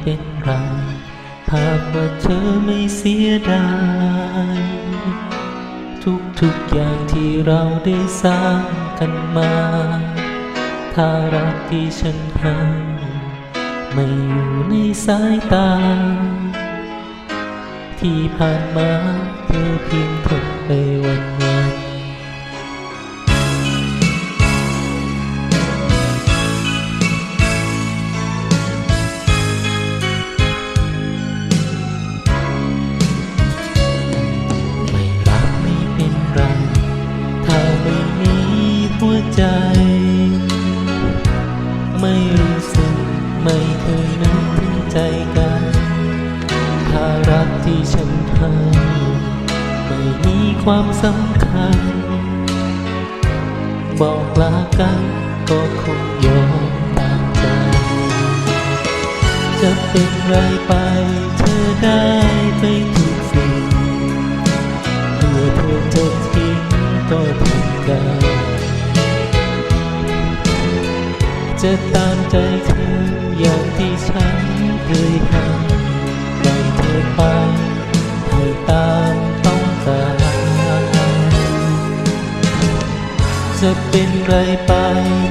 เป็นไรหากว่าเธอไม่เสียดาย ทุกทุกอย่างที่เราได้สร้างกันมา ถ้ารักที่ฉันให้ไม่อยู่ในสายตา ที่ผ่านมาเธอ ไม่รู้สึกไม่เคยนึกถึงใจกันถ้ารักที่ฉันให้ไม่มีความสำคัญ บอกลากันก็คงยอมตามใจ จะเป็นไรไปเธอได้ไป จะตามใจเธออย่างที่ฉันเคยทำปล่อยเธอไปให้ตามต้องการจะเป็นไรไป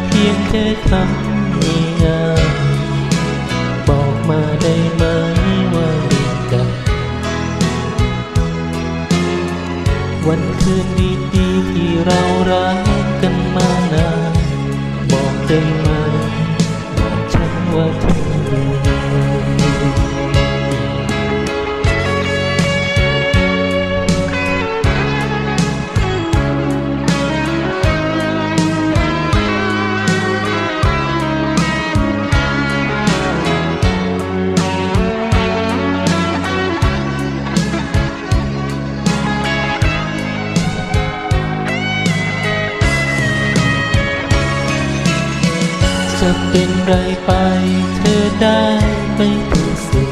เพียงแค่คำนี้งายบอกมาได้ไหมว่าเรีกันวันคืนดีๆที่เรารักกันมานานบอกได้ไหม ฉัน จะเป็นไรไปเธอได้ไปทุกสิ่ง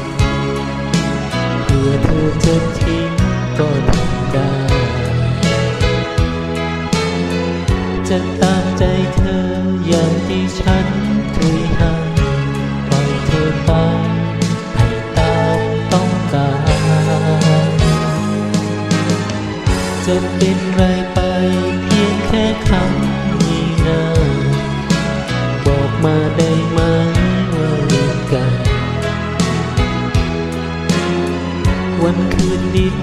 เพื่อเธอจะทิ้งก็ทำได้ จะตามใจเธออย่างที่ฉันเคยให้ปล่อยเธอไปให้ตามต้องการ จะเป็นไร วันคืน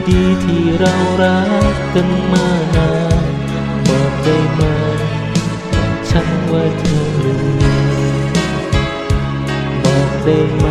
ดีๆที่เรารักกันมานานบอกได้ไหมบอกฉันว่าเธอรู้บอกได้ไหม